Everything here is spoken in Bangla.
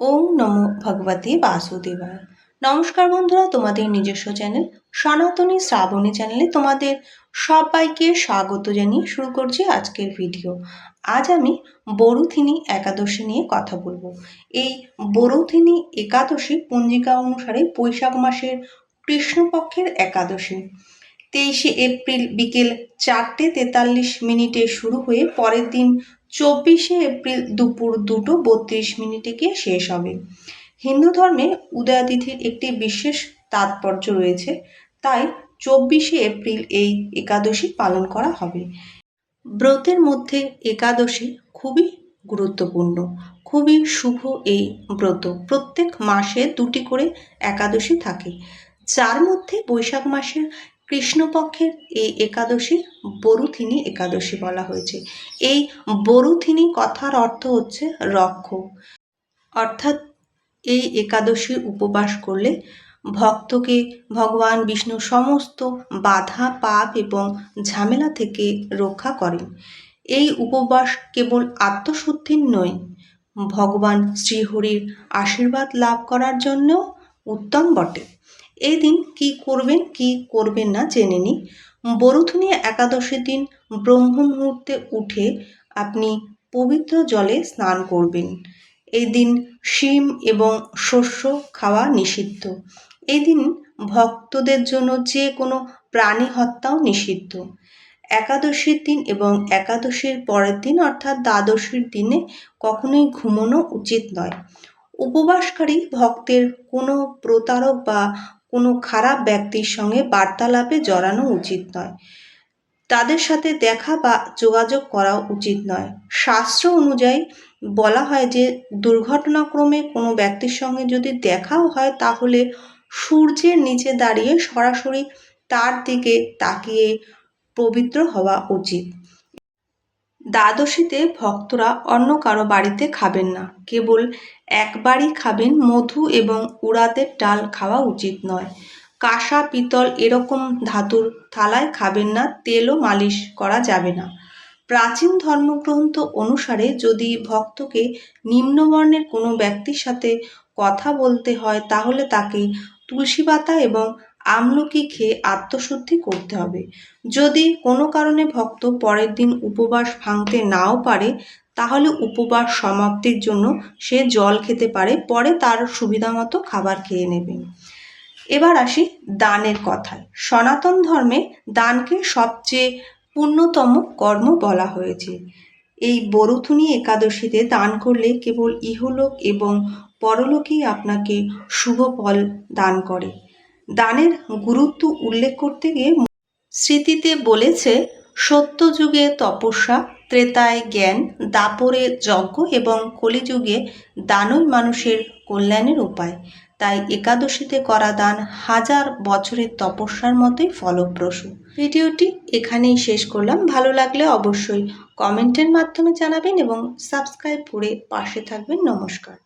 ওম নমো ভগবতী বাসুদেবায়। নমস্কার বন্ধুরা, তোমাদের নিজস্ব চ্যানেল সনাতনী শ্রাবণী চ্যানেলে তোমাদের সবাইকে স্বাগত জানিয়ে শুরু করছি আজকের ভিডিও। আজ আমি বরুথিনী একাদশী নিয়ে কথা বলব। এই বরুথিনী একাদশী পঞ্জিকা অনুসারে বৈশাখ মাসের কৃষ্ণপক্ষের একাদশী। তেইশে এপ্রিল বিকেল চারটে তেতাল্লিশ মিনিটে শুরু হয়ে পরের দিন চব্বিশে এপ্রিল দুপুর দুটো বত্রিশ মিনিটে গিয়ে শেষ হবে। হিন্দু ধর্মে উদয়াতিথির একটি বিশেষ তাৎপর্য রয়েছে, তাই চব্বিশে এপ্রিল এই একাদশী পালন করা হবে। ব্রতের মধ্যে একাদশী খুবই গুরুত্বপূর্ণ, খুবই শুভ এই ব্রত। প্রত্যেক মাসে দুটি করে একাদশী থাকে। যার মধ্যে বৈশাখ মাসের কৃষ্ণপক্ষের এই একাদশী বরুথিনী একাদশী বলা হয়েছে। এই বরুথিনী কথার অর্থ হচ্ছে রক্ষক। অর্থাৎ এই একাদশী উপবাস করলে ভক্তকে ভগবান বিষ্ণু সমস্ত বাধা, পাপ এবং ঝামেলা থেকে রক্ষা করেন। এই উপবাস কেবল আত্মশুদ্ধির নয়, ভগবান শ্রীহরির আশীর্বাদ লাভ করার জন্য উত্তম বটে। এই দিন কি করবেন কি করবেন না জেনে নিই বরুথুনি একাদশীর দিন ব্রহ্ম মুহূর্তে উঠে আপনি পবিত্র জলে স্নান করবেন। এই দিন শিম এবং শস্য খাওয়া নিষিদ্ধ। এই দিন ভক্তদের জন্য যে কোনো প্রাণী হত্যাও নিষিদ্ধ। একাদশীর দিন এবং একাদশীর পরের দিন অর্থাৎ দ্বাদশীর দিনে কখনোই ঘুমোনো উচিত নয়। উপবাসকারী ভক্তের কোনো প্রতারক বা কোনো খারাপ ব্যক্তির সঙ্গে বার্তালাপে জড়ানো উচিত নয়। তাদের সাথে দেখা বা যোগাযোগ করা উচিত নয়। শাস্ত্র অনুযায়ী বলা হয় যে, দুর্ঘটনাক্রমে কোনো ব্যক্তির সঙ্গে যদি দেখাও হয়, তাহলে সূর্যের নিচে দাঁড়িয়ে সরাসরি তার দিকে তাকিয়ে পবিত্র হওয়া উচিত। দ্বাদশীতে ভক্তরা অন্য কারও বাড়িতে খাবেন না। কেবল একবারই খাবেন মধু এবং উড়াদের ডাল খাওয়া উচিত নয়। কাঁসা, পিতল এরকম ধাতুর থালায় খাবেন না, তেলও মালিশ করা যাবে না। প্রাচীন ধর্মগ্রন্থ অনুসারে যদি ভক্তকে নিম্নবর্ণের কোনো ব্যক্তির সাথে কথা বলতে হয়, তাহলে তাকে তুলসী পাতা এবং আমলকি খেয়ে আত্মশুদ্ধি করতে হবে। যদি কোনো কারণে ভক্ত পরের দিন উপবাস ভাঙতে নাও পারে, তাহলে উপবাস সমাপ্তির জন্য সে জল খেতে পারে, পরে তার সুবিধা মতো খাবার খেয়ে নেবে। এবার আসি দানের কথায়। সনাতন ধর্মে দানকে সবচেয়ে পূর্ণতম কর্ম বলা হয়েছে। এই বরুথুনি একাদশীতে দান করলে কেবল ইহলোক এবং পরলোকেই আপনাকে শুভ ফল দান করে। দানের গুরুত্ব উল্লেখ করতে গিয়ে স্মৃতিতে বলেছে, সত্যযুগে তপস্যা, ত্রেতায় জ্ঞান, দাপরে যজ্ঞ এবং কলিযুগে দানই মানুষের কল্যাণের উপায়। তাই একাদশীতে করা দান হাজার বছরের তপস্যার মতোই ফলপ্রসূ। ভিডিওটি এখানেই শেষ করলাম। ভালো লাগলে অবশ্যই কমেন্টের মাধ্যমে জানাবেন এবং সাবস্ক্রাইব করে পাশে থাকবেন। নমস্কার।